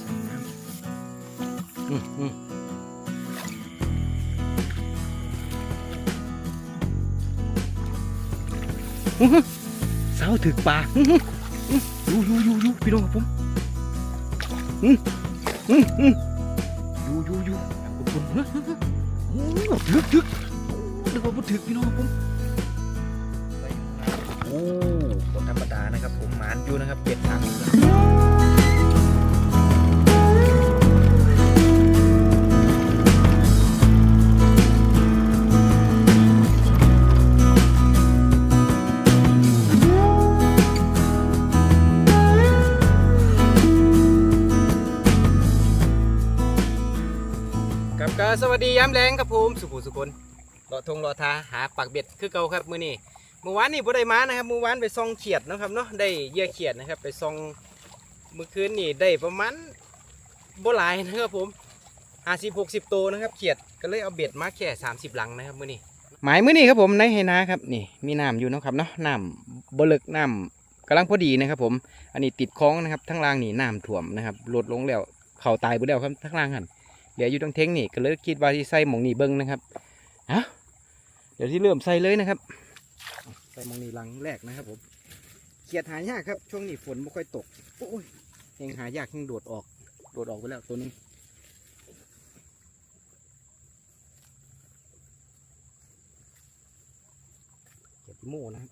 สวยงามอืมอืมอื้อหือเสาถึกปลาอยู่อยู่อยู่อยู่พี่น้องครับผมอยู่อยู่อยู่ครับคุณคุณเฮ้ยเฮ้ยเฮ้ยโอ้ถึกดึกดึกว่าถึกพี่น้องครับผม โอ้คนธรรมดานะครับผมหมานอยู่นะครับเจ็ดสามกับกาสวัสดีย้ำแรงครับผมสุภูสุคนรอทงรอทาหาปักเบ็ดคือเก่าครับมื้อนี้ เมื่อวานนี่บ่ได้มานะครับเมื่อวานไปซองเขียดนะครับเนาะได้เหยื่อเขียดนะครับ ไปซองเมื่อคืนนี่ได้ประมาณบ่หลายนะครับผมห้าสิบหกสิบตัวนะครับเขียดก็เลยเอาเบ็ดมาแค่สามสิบหลังนะครับมื้อนี้หมายมื้อนี้ครับผมในไหนาครับนี่มีน้ำอยู่นะครับเนาะน้ำบ่เลิกน้ำกำลังพอดีนะครับ ผมอันนี้ติดคล้องนะครับทั้งล่างนี่น้ำท่วมนะครับลดลงแล้วเข่าตายไปแล้วครับทั้งล่างหันเหลืออยู่ทั้งเทงนี่ก็เลยคิดว่าที่ใส่หมองนี่เบิ้งนะครับฮะเดี๋ยวที่เริ่มใส่เลยนะครับ ใส่หมองนี่หลังแรกนะครับผมเขียดหายากครับ ช่วงนี้ฝนไม่ค่อยตกโอ้ยยังหายากยังโดดออก โดดออกไปแล้วตัวนึงเขียดโม่นะครับ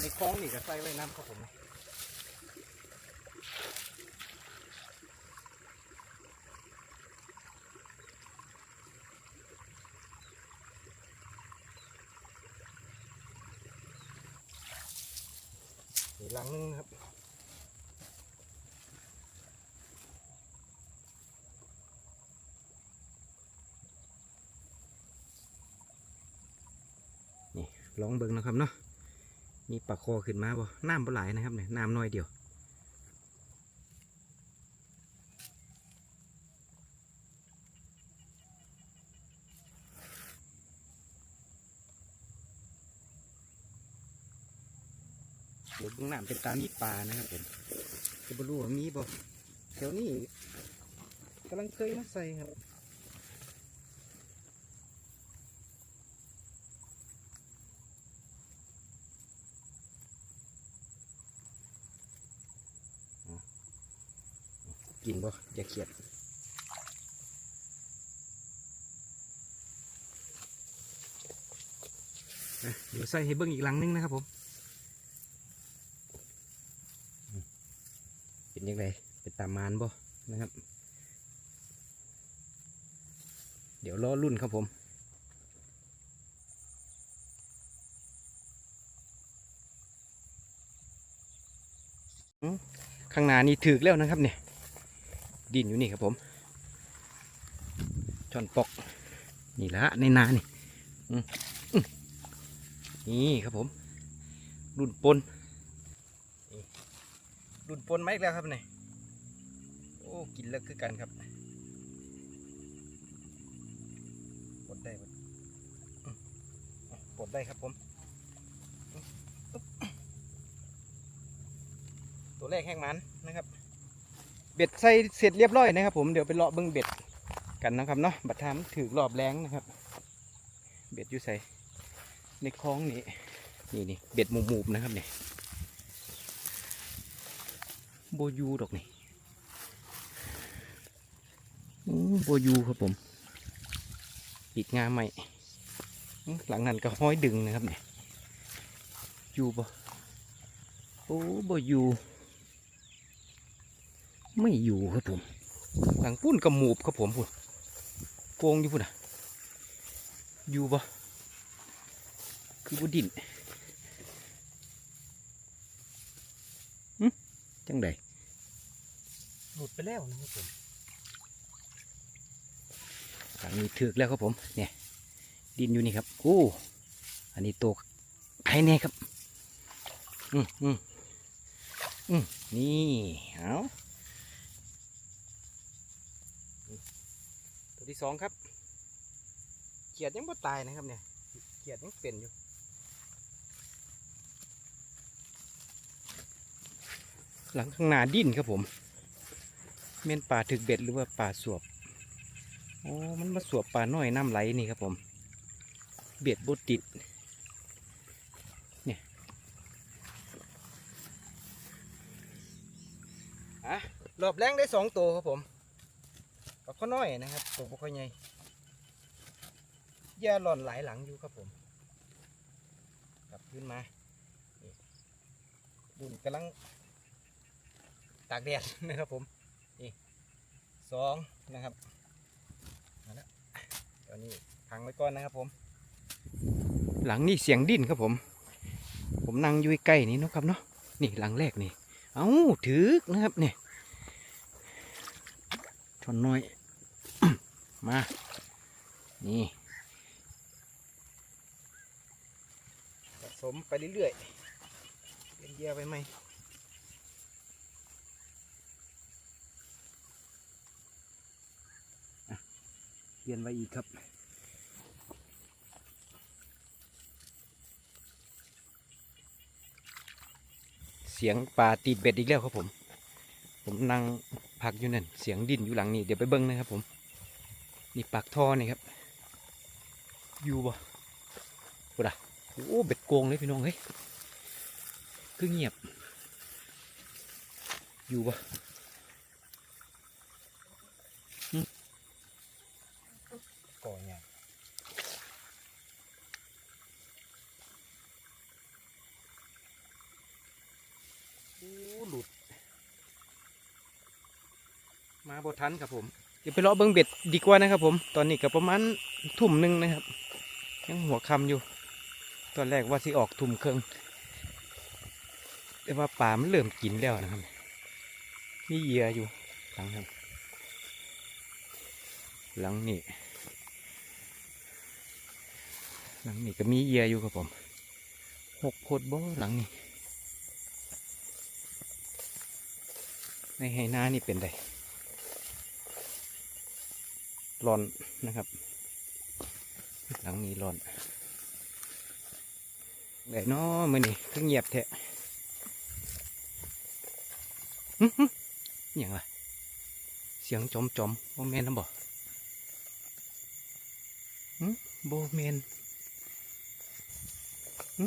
ในคลองนี่ก็ใส่ไว้น้ำครับผม อีกหลังนึงนะครับนี่ลองเบิ่งนะครับเนาะมีปลาคอขึ้นมาบ่น้ำบ่หลายนะครับเนี่ยน้ำน้อยเดียว เดี๋ยวเบื้องน้ำเป็นตามีปลานะครับผมจะบรู้ว่ามีบ่แถวนี้กำลังเคยมาใส่ครับกินบ่อย่าเขียดเดี๋ยวใส่ให้เบิ้งอีกหลังนึงนะครับผม เป็น ยังไงเป็นตามานบ่นะครับ เดี๋ยวรอรุ่นครับผมข้างหน้านี่ถึกแล้วนะครับเนี่ยดินอยู่นี่ครับผมช่อนปอกนี่ละในนานี่อื้ออื้อนี่ครับผม รุ่นปน ดุนปนไหมาอีกแล้วครับนี่โอ้กินแล้วคือกันครับปลดได้ปลดได้ครับผมอื้ออึ๊บตัวแรกแห้งมันนะครับ เบ็ดใส่เสร็จเรียบร้อยนะครับ ผมเดี๋ยวไปเลาะเบิ้งเบ็ดกันนะครับเนาะบัดทามถือรอบแรงนะครับ เบ็ดอยู่ใส่ในคลองนี่นี่นี่เบ็ดหมูบๆนะครับเนี่ย โบยูดอกนี่อืมโบยูครับผมปิดงาใหม่ หลังนั้นก็ห้อยดึงนะครับเนี่ยอยูบ่โอ้โบอยูไม่อยู่ครับผมหลังปุ้นกระหมูบครับผมพุ่นโกงอยู่พุ่นอะอยู่บ่คือบ่ดิน จังใดหลุดไปแล้วนะครับผมหลังนี้ถึกแล้วครับผม เนี่ย ดินอยู่นี่ครับโอ้อันนี้ตัวไข่แน่ครับ อืมอืมอืมนี่เอาตัวที่สองครับเขียดยังไม่ตายนะครับเนี่ยเขียดยังเป็นอยู่ หลังข้างหน้าดิ้นครับผม เม่นป่าถึกเบ็ดหรือว่าป่าสวบโอ้มันมาสวบป่าน้อยน้ำไหลนี่ครับผม เบ็ดบดติดเนี่ยอะรอบแรงได้สองตัวครับผมปลาข้อน้อยนะครับตัวปลาข้อใหญ่เหย่าหล่อนหลายหลังอยู่ครับผมกลับขึ้นมานี่ดุนกำลัง ตากแดดนะครับผมนี่สองนะครับมาแล้วตอนนี้พังไว้ก่อนนะครับผม หลังนี่เสียงดิ้นครับผม ผมนั่งอยู่ใกล้ๆนี่เนาะครับเนาะนี่หลังแรกนี่ เอ้าถือนะครับเนี่ยชนน้อย มา นี่สะสมไปเรื่อยๆเป็นเหยียไปไหม เปลี่ยนไว้อีกครับ เสียงปลาตีดเบ็ดอีกแล้วครับผม ผมนั่งพักอยู่นั่น เสียงดินอยู่หลังนี่เดี๋ยวไปเบิ้งนะครับผม นี่ปากท่อนี่ครับ อยู่บ่กูด่ะโอ้เบ็ดโกงเลยพี่น้องเฮ้ย คือเงียบ อยู่บ่หึก่อเนี่ยโอ้หลุด มาบ ทันครับผมเดี๋ยวไปเลาะเบิ้งเบ็ดดีกว่านะครับ ผมตอนนี้ก็ประมาณทุ่มหนึ่งนะครับ ยังหัวคำอยู่ ตอนแรกว่าสิออกทุ่มเครึ่องแต่ว่าป่ามันเริ่มกินแล้วนะครับมีเหยื่ออยู่หลังครับ หลังนี่หลังนี่ก็มีเหยื่ออยู่ครับผมหกโคตรบ่หลังนี่ในไฮนานี่เป็นได ร้อนนะครับ หลังนี้ร้อนไหนน้อมือนี่คือเงียบแท้หึหึอย่างไรเสียงจอมจอมโบแมนนะบ่หึโบแมนหึ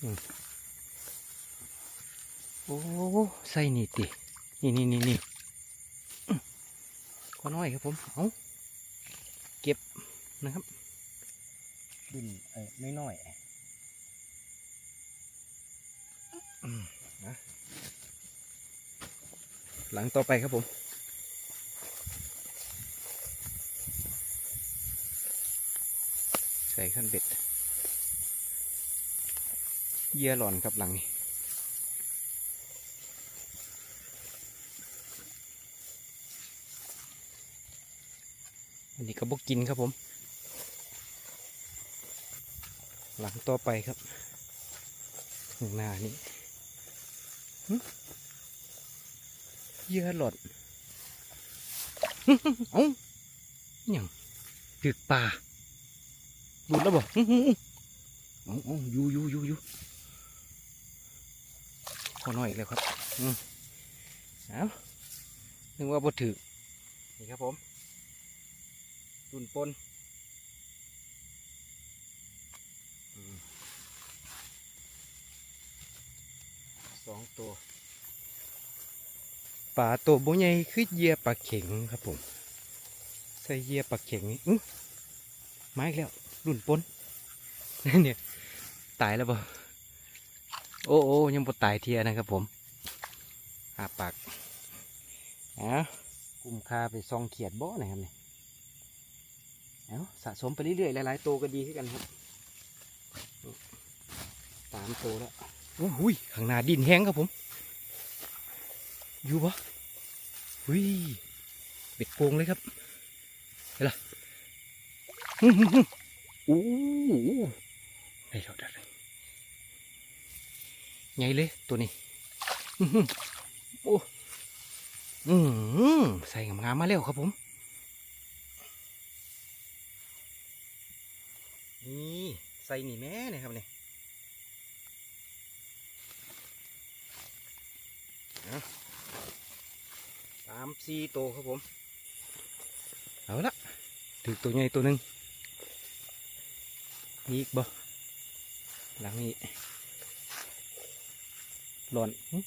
อืมโอ้ใส่นี่ตินี่นี่นี่นี่ ขอน้อยครับผมเอาเก็บนะครับดุนเออไม่น้อยอืมนะหลังต่อไปครับผมใส่ขั้นเบ็ดเหยื่อหล่อนครับหลังนี้ อันนี้ ก็บกกินครับผม หลังต่อไปครับข้างหน้านี้เยื่อหลอดหึหึเอ้าอย่างตึกป่าดูดแล้วบ่หึหึหึเอ้าเอ้าอยู่อยู่อยู่อยู่ขอหน่อยอีกแล้วครับ อืมเอานึกว่าบ่ถือนี่ครับผม ตุนปนสองตัวปลาตัวโบใหญ่คือเยียปลาเข็งครับผมใส่เยียปลาเข็งนี่อื้มาอีกแล้วรุ่นปนนี่เนี่ยตายแล้วบ่โอ้โอ้ยังบ่ตายเทียนะครับผมอาปากอ้ากุมคาไปซองเขียดบ่นะครับเนี่ย เอาสะสมไปเรื่อยๆหลายๆตัวก็ดีขึ้นกันครับสามตัวแล้วโอ้โหุยข้างหน้าดินแห้งครับผม อยู่ปะหุยเบ็ดโกงเลยครับเห็นล่ะหึ่มหึ่มหึ่มโอ้โหได้แล้วได้แล้วไงเลยตัวนี้หึ่มหึ่มโอ้อืมใส่งามๆมาแล้วครับผม นี่ใส่นี่แม่เนี่ยครับเนี่ยอะสามสี่ตัวครับผม เอาละถือตัวใหญ่ตัวหนึ่งมีอีกบ่หลังนี้หล่อนหึ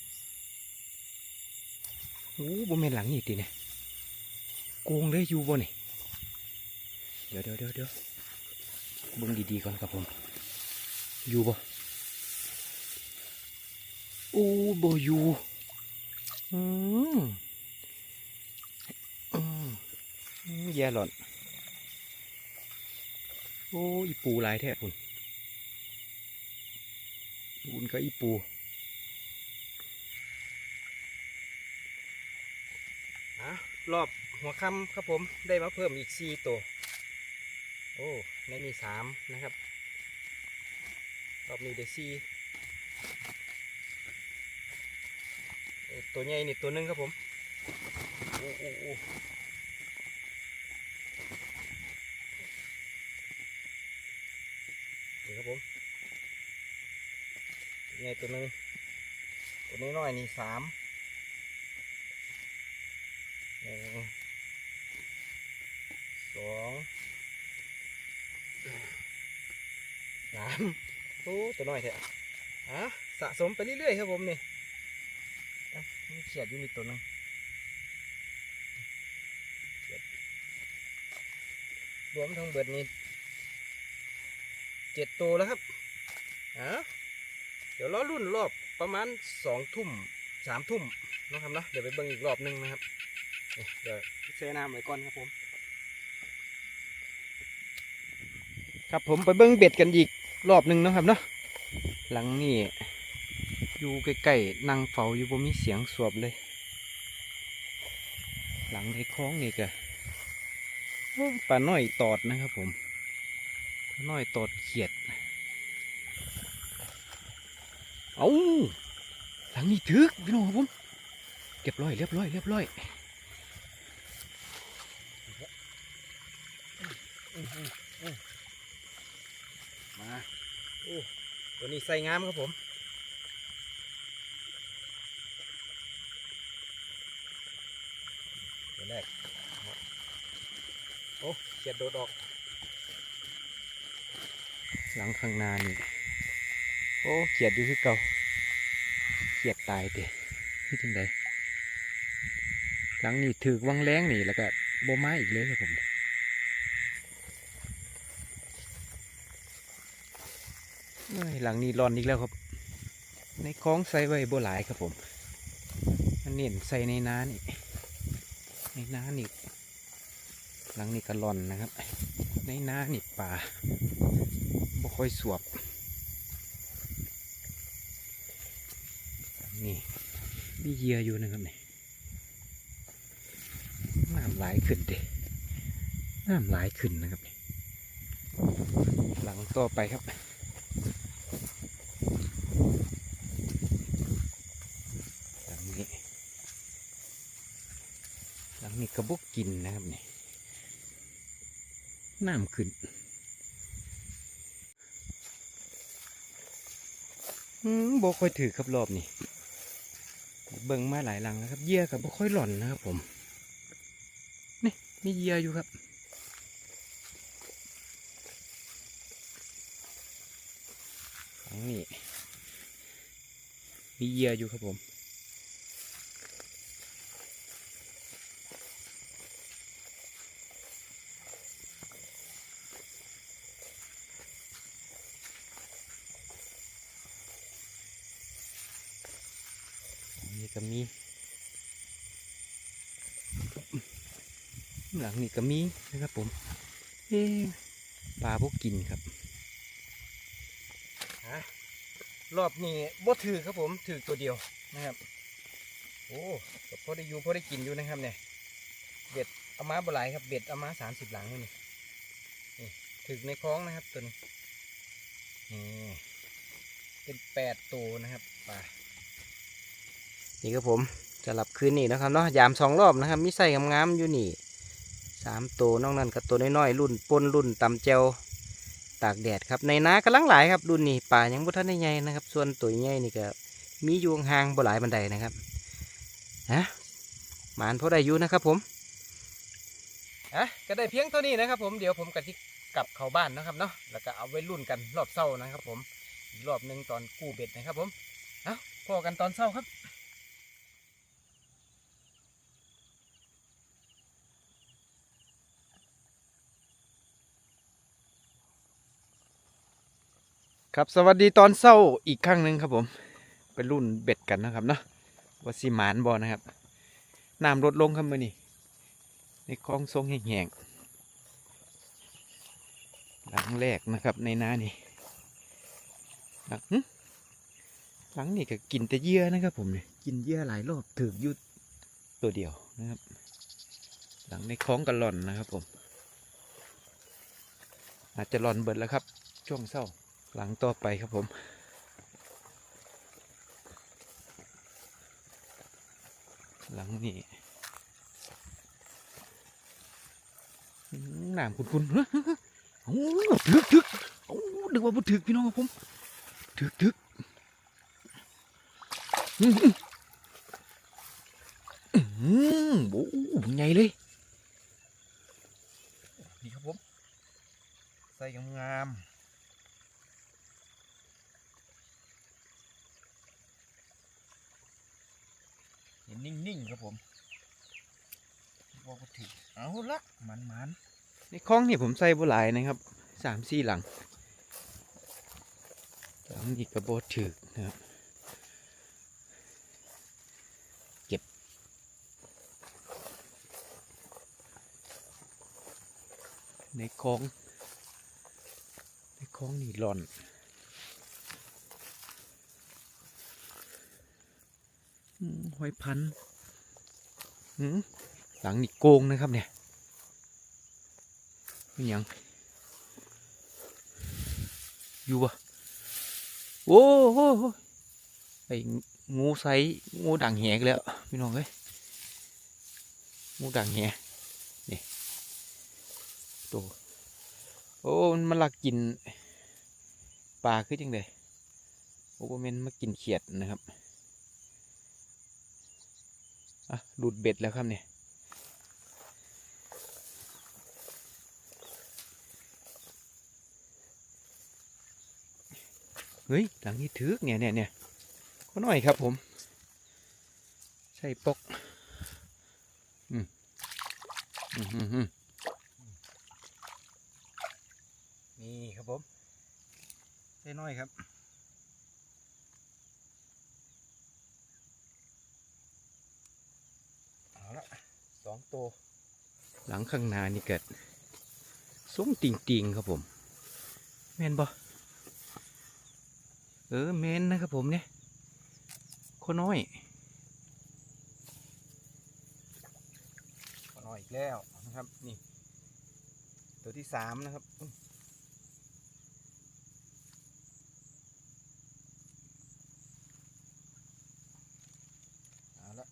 โอ้บ่แม่นหลังนี้ติเนี่ยโกงเลยอยู่บ่นี่เดี๋ยวเดี๋ยวเดี๋ยว เบิ่งดีๆก่อนครับผม อยู่บ่โอ้บ่อยู่อืมอืมอืมแย่หล่อน โอ้อีปูหลายแท้คุณบุญก็อีปูอะรอบหัวค่ำครับผมได้มาเพิ่มอีกสี่ตัว โอ้ในมีสามนะครับรอบนี้ได้สี่ตัวใหญ่นี่ตัวหนึงครับผมโอ้โอ้โอ้นี่ครับผมใหญ่ตัวหนึงตัวนี้น้อยนี่สามหนึ่งสองสามโอ้ตัวน้อยแท้อะสะสมไปเรื่อยๆครับผมนี่อะมีเขียดอยู่นี่ตัวหนึงรวมทั้งเบิดนี่เจ็ดตัวแล้วครับอะเดี๋ยวรอรุ่นรอบประมาณสองทุ่มสามทุ่มนะครับเนาะเดี๋ยวไปเบิ่งอีกรอบหนึงนะครับเดี๋ยวเซน้ำไว้ก่อนครับผม ครับผมไปเบิ้งเบ็ดกันอีก รอบหนึ่งนะครับเนาะหลังนี่อยู่ใกล้ๆนั่งเฝ้าอยู่บ่มีเสียงสวบเลย หลังในคล้องนี่ก็ปลาน้อยตอดนะครับผมปลาน้อยตอดเขียด เอาหลังนี้ถึกพี่น้องครับผมเรียบร้อยเรียบร้อยเรียบร้อยอ ตัวนี้ใส่งามครับผม ตัวแรก โอ้เขียดโดดออก หลังข้างหน้านี่ โอ้เขียดอยู่คือเก่าเขียดตายเด้ที่จังใดหลังนี้ถือวังแรงนี่แล้วก็โบไม้อีกเลยครับผมเอ้ย หลังนี้ร้อนอีกแล้วครับ ในคลองใส่ไว้โบหลายครับผม มันเน้นใส่ในน้านี่ ในน้านี่ หลังนี้ก็ร้อนนะครับ ในน้านี่ป่าบ่ค่อยสวบ นี่มีเหยื่ออยู่นะครับนี่น้ำไหลายขึ้นเด้น้ำไหลายขึ้นนะครับนี่หลังต่อไปครับ หลังนี้ หลัง นี้กระบอกกินนะครับนี่น้ำขึ้นอืมบ่ค่อยถือครับรอบนี้เบิ่งมาหลายหลังแล้วครับเยื่อกับบ่ค่อยหล่อนนะครับผม นี่มีเยื่ออยู่ครับนี้มีเยื่ออยู่ครับผม นี่ก็มี หลั งนี่ก็มีนะครับผมเอ๊ะปลาพวกกินครับรอบนี้บ่ถือครับผมถือตัวเดียวนะครับ โอ้ก็พอได้อยู่พอได้กินอยู่นะครับเนี่ยเบ็ดเอามาบ่หลายครับเบ็ดเอามาสามสิบหลังนี่นี่ถือในคลองนะครับตัวนี้นี่เป็นแปดตัวนะครับปลานี่ครับผมจะหลับคืนนี่นะครับเนาะยามสองรอบนะครับมีใส่งามๆอยู่นี่ สามตัวนอกนั้นกับตัวน้อยๆรุ่นปนรุ่นตำเจวตากแดดครับในนากำลังหลายครับรุ่นนี้ป่ายังบ่ทันใหญ่นะครับ ส่วนตัวใหญ่นี่ก็มียู่ห่างบ่หลายบันไดนะครับฮะหมานพอได้อยู่นะครับผมอะก็ได้เพียงเท่านี้นะครับ ผมเดี๋ยวผมกะทิกลับเข้าบ้านนะครับเนาะแล้วก็เอาไว้รุ่นกันรอบเศร้านะครับ ผมรอบหนึ่งตอนกู้เบ็ดนะครับ ผมเอ้าพอกันตอนเศร้าครับ ครับสวัสดีตอนเศร้าอีกครั้งหนึ่งครับผมเป็นรุ่นเบ็ดกันนะครับเนาะว่าสีหมานบอนะครับน้ำลดลงครับมื่อนี้ในคลองทรงแห้งๆหลังแรกนะครับในนานี่หลังหลังนี่ก็กินแต่เยื่อนะครับผมเนี่ยกินเยื่อหลายรอบถึกอยุดตัวเดียวนะครับ หลังในคลองกันหล่อนนะครับผมอาจจะหล่อนเบิดแล้วครับ ช่วงเศร้า หลังต่อไปครับผมหลังนี้อื้อน้ำคุณคุณโอ้ถึกถึกโอ้ดึกว่าบุถึกพี่น้องครับผมถึกถึกอื้อหืออื้อหือโอ้ใหญ่เลยนี่ครับผม ใส่งามๆ ห็นนิ่งๆครับผมบอกว่าถึงเอาละมันมันๆในคลองนี่ผมใส่บัหลายนะครับสามสี่หลังหลังนี้กระโบถึกนะครับเก็บในคลองในคลองนี่หล่อน อืม หอยพันธุ์หลังนี่โกงนะครับเนี่ยเป็นหยังอยู่ปะโอ้โหไอ้งูไซงูด่างแหกแล้วพี่น้องเอ้ยงูด่างแหนี่ตัวโอ้มันมาลักกินปลาคือจังเลยโอ้โหมันมากินเขียดนะครับ อะหลุดเบ็ดแล้วครับเนี่ยเฮ้ยหลังนี้ถึกเนี่ยเนี่ยเนี่ยก็หน่อยครับผม ใช่ปกอืมอืมอืมอืมนี่ครับผมใช่น้อยครับ เอาละ สองตัวหลังข้างหน้านี่เกิดซุ้มติงติงๆครับผมแมนบ่เออแมนนะครับผมเนี่ยโคน้อยโคน้อยอีกแล้วนะครับนี่ตัวที่สามนะครับอื้อเอาละ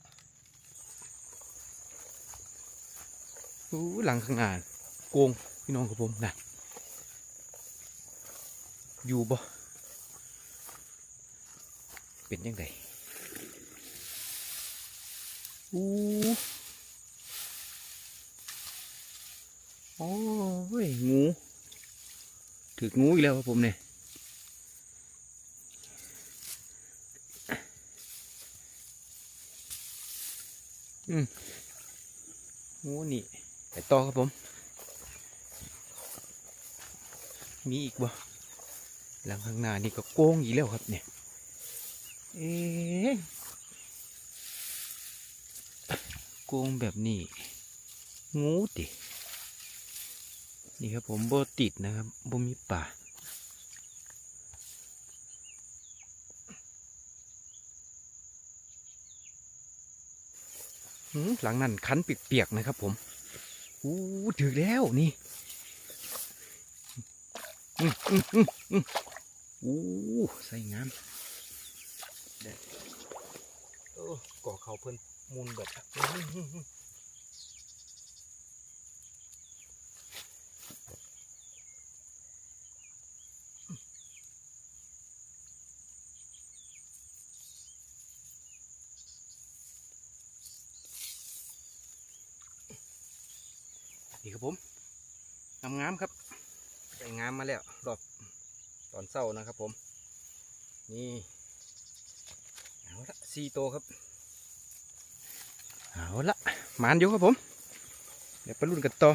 อู้หลังข้างหน้าโกงพี่น้องกับผมนะอยู่บ่เป็นยังไงอู้โอ้ยงูถืองูอีกแล้วครับผมเนี่ยอืมงูนี่ ไปต่อครับผม มีอีกบ่หลังข้างหน้านี่ก็โกงอีกแล้วครับเนี่ย เอ๊ะโกงแบบนี้ งูตินี่ครับผมโบติดนะครับโบมีป่าหืมหลังนั้นคันเปียกๆนะครับผม อู้ถึกแล้วนี่อู้ใส่งามเด็ดโอ้ก่อเขาเพิ่นมูลแบบอื้อหือหือหือ นี่ครับผม งามๆครับได้งามมาแล้วรอบตอนเศร้านะครับผม นี่เอาละสี่โตวครับ เอาละมานอยู่ครับผม เดี๋ยวไปรุ่นกันต่อ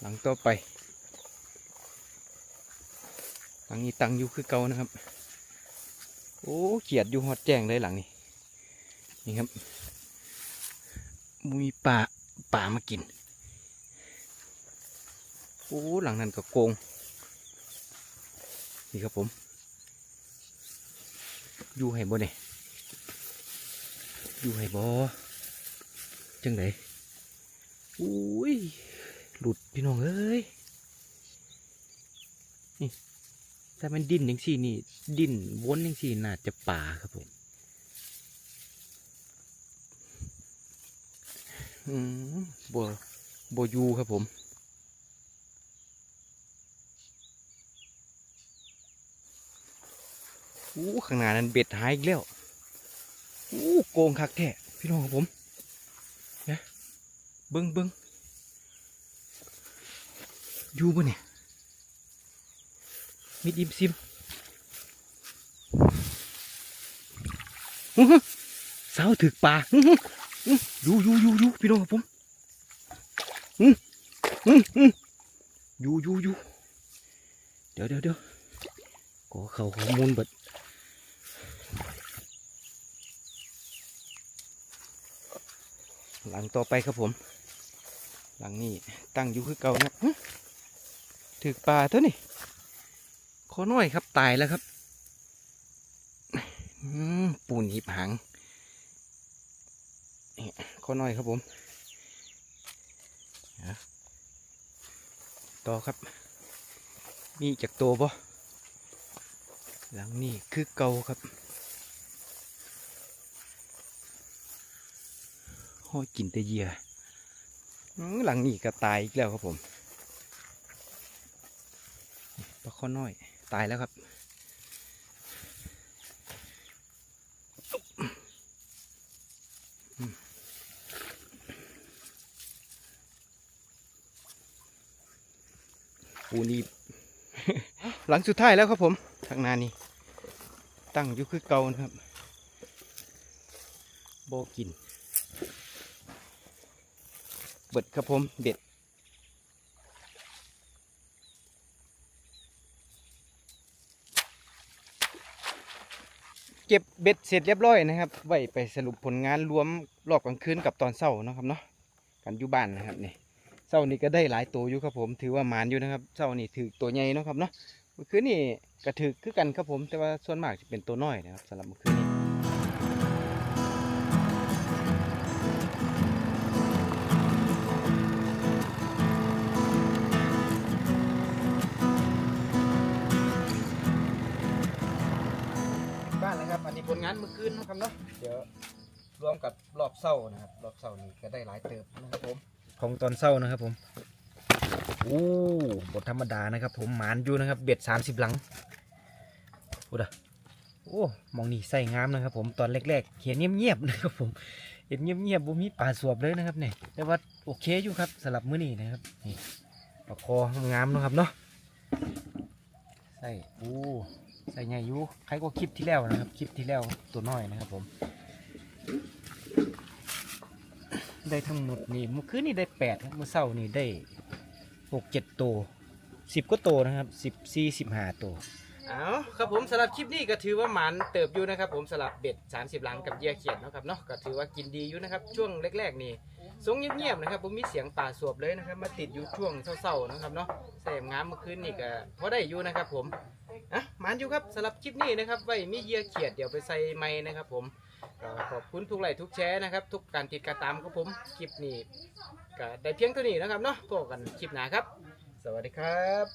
หลังต่อไป หลังนี้ตังอยู่คือเก่านะครับ โอ้เขียดอยู่หอดแจ้งเลยหลังนี้ นี่ครับ มีป่าป่ามากิน โอ้หลังนั้นก็โกง นี่ครับผม อยู่ให้บ่เนี่ยอยู่ให้บ่จังไดอุ้ย หลุดพี่น้องเอ้ย นี่ถ้ามันดิ้นยังสี่นี่ ดิ้นวนยังสี่น่าจะป่าครับผมอืมบัวบัวยูครับผม อู้ข้างหน้านั้นเบ็ดหายอีกแล้วอู้โกงคักแท้พี่น้องครับผมเนี่ยเบิ้งเบิ้งอยู่ปะเนี่ยมิดอิมซิมสาวถึกป่าอยู่อยู่อยู่อยู่พี่น้องครับผมอยู่อยู่อยู่เดี๋ยวเดี๋ยวเดี๋ยวขอเขาข้อมูลเบิด หลังต่อไปครับผม หลังนี้ตั้งอยู่คือเก่านะถือปลาตัวนี่ขอน้อยครับตายแล้วครับปูนหิบหางขอน้อยครับผมต่อครับ มีจากตัวบ่หลังนี้คือเก่าครับ ห้อยกินแต่เหยื่อหลังนี้ก็ตายอีกแล้วครับผมปลาข้อน้อย ตายแล้วครับ ปูนีหลังสุดท้ายแล้วครับผมทางนานี้ตั้งอยู่คือเก่านะครับโบกิน เบิดครับผมเบ็ดเก็บเบ็ดเสร็จเรียบร้อยนะครับ ไว้ไปสรุปผลงานรวมรอบกลางคืนกับตอนเช้านะครับเนาะกันอยู่บ้านนะครับนี่เช้านี้ก็ได้หลายตัวอยู่ครับผม ถือว่าหมานอยู่นะครับเช้านี้ถือตัวใหญ่นะครับเนาะเมื่อคืนนี้ก็ถือคือกันครับผม แต่ว่าส่วนมากจะเป็นตัวน้อยนะครับสำหรับเมื่อคืนนี้ อันนี้ผลงานเมื่อคืนนะครับเนาะ เดี๋ยวรวมกับรอบเศร้านะครับ รอบเศร้านี่ก็ได้หลายเติบนะครับผมของตอนเศร้านะครับผมโอ้บทธรรมดานะครับ ผมหมานอยู่นะครับ เบ็ดสามสิบหลังพูดะโอ้มองนี่ใส่งามนะครับ ผมตอนแรกๆเห็นเงียบๆนะครับผมเห็นเงียบๆบ่มีป่าสวบเลยนะครับเนี่ยแต่ว่าโอเคอยู่ครับสำหรับมื้อนี้นะครับนี่ปลาคองามนะครับเนาะใส่โอ้ ใส่ใหญ่ยู่ใครก็คลิปที่แล้วนะครับ คลิปที่แล้วตัวน้อยนะครับผม ได้ทั้งหมดนี่เมื่อคืนนี่ได้แปดเมื่อเช้านี่ได้หกเจ็ดตัวสิบก็โตนะครับสิบสี่สิบห้าตัวเอาครับผมสำหรับคลิปนี้ก็ถือว่าหมันเติบอยู่นะครับ ผมสำหรับเบ็ดสามสิบลังกับเหยื่อเขียดนะครับเนาะก็ถือว่ากินดีอยู่นะครับ ช่วงแรกๆนี่ ทรงเงียบๆนะครับผมมีเสียงป่าสวบเลยนะครับ มาติดอยู่ช่วงเศร้าๆนะครับเนาะแสมงามเมื่อคืนนี่ก็พอได้อยู่นะครับ ผมอะมานอยู่ครับสำหรับคลิปนี้นะครับไว้มีเยื่อเขียดเดี๋ยวไปใส่ไม้นะครับ ผมขอบคุณทุกไลค์ทุกแชร์นะครับ ทุกการติดการตามครับผมคลิปนี้ก็ได้เพียงเท่านี้นะครับเนาะพบกันคลิปหน้าครับ สวัสดีครับ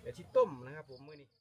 เดี๋ยวที่ต้มนะครับผมมื้อนี้